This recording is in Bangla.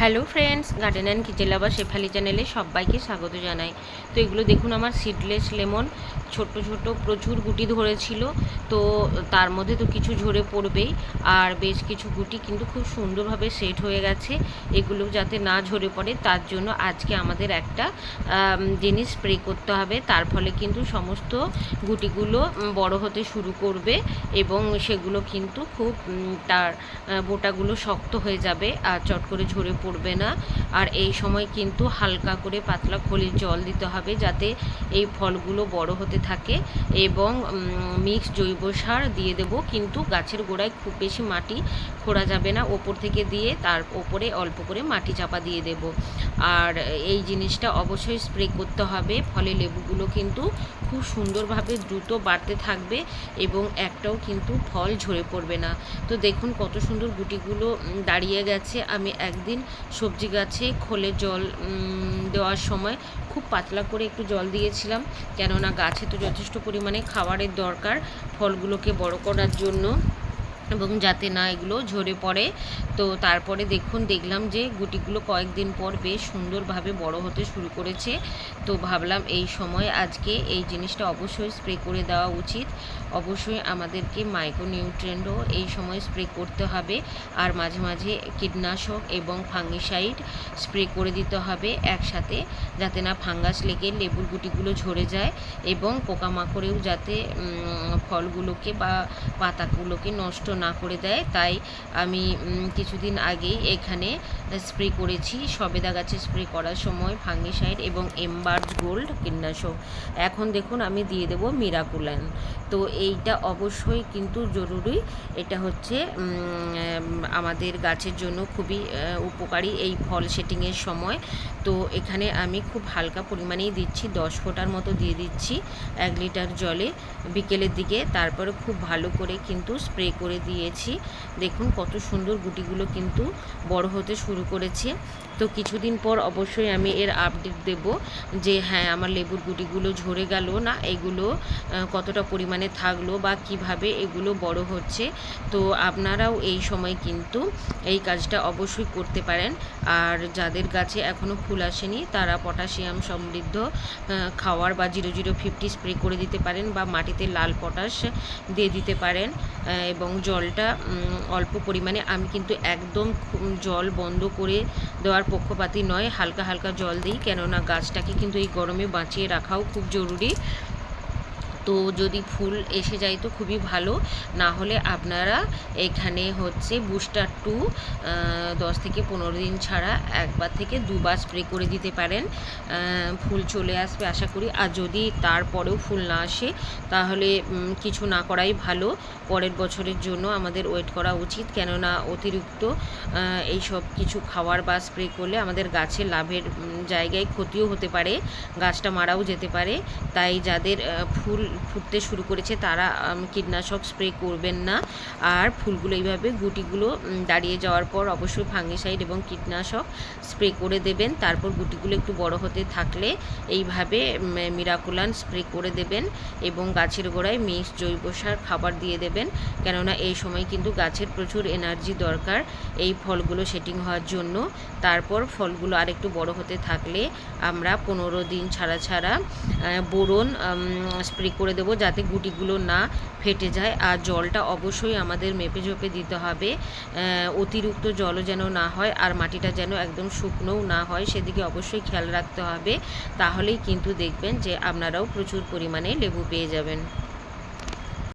Hello friends garden and kitchen lover Shefali চ্যানেলে সবাইকে স্বাগত জানাই। তো এগুলো দেখুন আমার সিডলেস লেমন ছোট ছোট প্রচুর গুটি ধরেছিল, তো তার মধ্যে তো কিছু ঝরে পড়বেই। আর বেশ কিছু গুটি কিন্তু খুব সুন্দরভাবে সেট হয়ে গেছে, এগুলো যাতে না ঝরে পড়ে, তার জন্য আজকে আমাদের একটা জিনিস স্প্রে করতে হবে। তার ফলে কিন্তু সমস্ত গুটিগুলো বড় হতে শুরু করবে এবং সেগুলো কিন্তু খুব তার বোটাগুলো শক্ত হয়ে যাবে আর চট করে ঝরে পড়বে না। আর এই সময় কিন্তু হালকা করে পাতলা খলির জল দিতে হবে যাতে এই ফলগুলো বড় হতে থাকে এবং মিক্স জৈব সার দিয়ে দেব। কিন্তু গাছের গোড়ায় খুব বেশি মাটি খোঁড়া যাবে না। ওপর থেকে দিয়ে তার ওপরে অল্প করে মাটি চাপা দিয়ে দেব। আর এই জিনিসটা অবশ্যই স্প্রে করতে হবে। ফলে লেবুগুলো কিন্তু খুব সুন্দরভাবে দ্রুত বাড়তে থাকবে এবং একটাও কিন্তু ফল ঝরে পড়বে না। তো দেখুন কত সুন্দর গুটিগুলো দাঁড়িয়ে গেছে। আমি একদিন সবজি গাছে খোলে জল দেওয়ার সময় খুব পাতলা করে একটু জল দিয়েছিলাম। কেননা গাছে তো যথেষ্ট পরিমাণে খাবারের দরকার ফলগুলোকে বড় করার জন্য। এবং যাতে না এগুলো ঝরে পড়ে। তো তারপরে দেখুন, দেখলাম যে গুটিগুলো কয়েকদিন পর বেশ সুন্দরভাবে বড় হতে শুরু করেছে। তো ভাবলাম এই সময় আজকে এই জিনিসটা অবশ্যই স্প্রে করে দেওয়া উচিত। অবশ্যই আমাদেরকে মাইক্রোনিউট্রেন্টও এই সময় স্প্রে করতে হবে। আর মাঝে মাঝে কীটনাশক এবং ফাঙ্গিসাইড স্প্রে করে দিতে হবে একসাথে, যাতে না ফাঙ্গাস লেগে লেবুর গুটিগুলো ঝরে যায় এবং পোকামাকড়েও যাতে ফলগুলোকে বা পাতাগুলোকে নষ্ট না করে দেয়। তাই আমি কিছুদিন আগেই এখানে স্প্রে করেছি। সবেদা গাছে স্প্রে করার সময় ফাঙ্গিসাইড এবং এমবার্জ গোল্ড কীটনাশক। এখন দেখুন আমি দিয়ে দেবো মিরাকুলান। তো এইটা অবশ্যই কিন্তু জরুরি। এটা হচ্ছে আমাদের গাছের জন্য খুবই উপকারী এই ফল সেটিংয়ের সময়। তো এখানে আমি খুব হালকা পরিমাণেই দিচ্ছি, দশ ফোঁটার মতো দিয়ে দিচ্ছি এক লিটার জলে বিকেলের দিকে। তারপরে খুব ভালো করে কিন্তু স্প্রে করে দিয়েছি। দেখুন কত সুন্দর গুটিগুলো কিন্তু বড় হতে শুরু করেছে। তো কিছুদিন পর অবশ্যই আমি এর আপডেট দেব যে হ্যাঁ আমার লেবুর গুটিগুলো ঝরে গেল না, এগুলো কতটা পরিমাণে থাকল বা কীভাবে এগুলো বড় হচ্ছে, তো আপনারাও এই সময় কিন্তু এই কাজটা অবশ্যই করতে পারেন। আর যাদের গাছে এখনও ফুল আসেনি, তারা পটাশিয়াম সমৃদ্ধ খাওয়ার বা জিরো জিরো ফিফটি স্প্রে করে দিতে পারেন বা মাটিতে লাল পটাশ দিয়ে দিতে পারেন এবং জলটা অল্প পরিমাণে। আমি কিন্তু একদম জল বন্ধ করে দেওয়ার পক্ষপাতী নয়, হালকা হালকা জল দিই, কেননা গাছটাকে কিন্তু এই গরমে বাঁচিয়ে রাখাও খুব জরুরি। তো যদি ফুল এসে যায় তো খুবই ভালো। না হলে আপনারা এখানে হচ্ছে বুস্টার টু দশ থেকে পনেরো দিন ছাড়া একবার থেকে দুবার স্প্রে করে দিতে পারেন। ফুল চলে আসবে আশা করি। আর যদি তারপরেও ফুল না আসে, তাহলে কিছু না করাই ভালো। পরের বছরের জন্য আমাদের ওয়েট করা উচিত। কেননা অতিরিক্ত এই সব কিছু খাওয়ার বা স্প্রে করলে আমাদের গাছের লাভের জায়গায় ক্ষতিও হতে পারে। গাছটা মারাও যেতে পারে। তাই যাদের ফুল ফুটতে শুরু করেছে, তারা কীটনাশক স্প্রে করবেন না। আর ফুলগুলো এইভাবে গুটিগুলো দাঁড়িয়ে যাওয়ার পর অবশ্যই ফাঙ্গিসাইড এবং কীটনাশক স্প্রে করে দেবেন। তারপর গুটিগুলো একটু বড় হতে থাকলে এইভাবে মিরাকুলান স্প্রে করে দেবেন এবং গাছের গোড়ায় মিক্স জৈব সার, খাবার দিয়ে দেবেন। কেননা এই সময় কিন্তু গাছের প্রচুর এনার্জি দরকার এই ফলগুলো সেটিং হওয়ার জন্য। তারপর ফলগুলো আরেকটু বড় হতে থাকলে আমরা পনেরো দিন ছাড়া ছাড়া বোরন স্প্রে করে দেবো যাতে গুটিগুলো না ফেটে যায়। আর জলটা অবশ্যই আমাদের মেপে ঝোপে দিতে হবে। অতিরিক্ত জলও যেন না হয় আর মাটিটা যেন একদম শুকনোও না হয়, সেদিকে অবশ্যই খেয়াল রাখতে হবে। তাহলেই কিন্তু দেখবেন যে আপনারাও প্রচুর পরিমাণে লেবু পেয়ে যাবেন।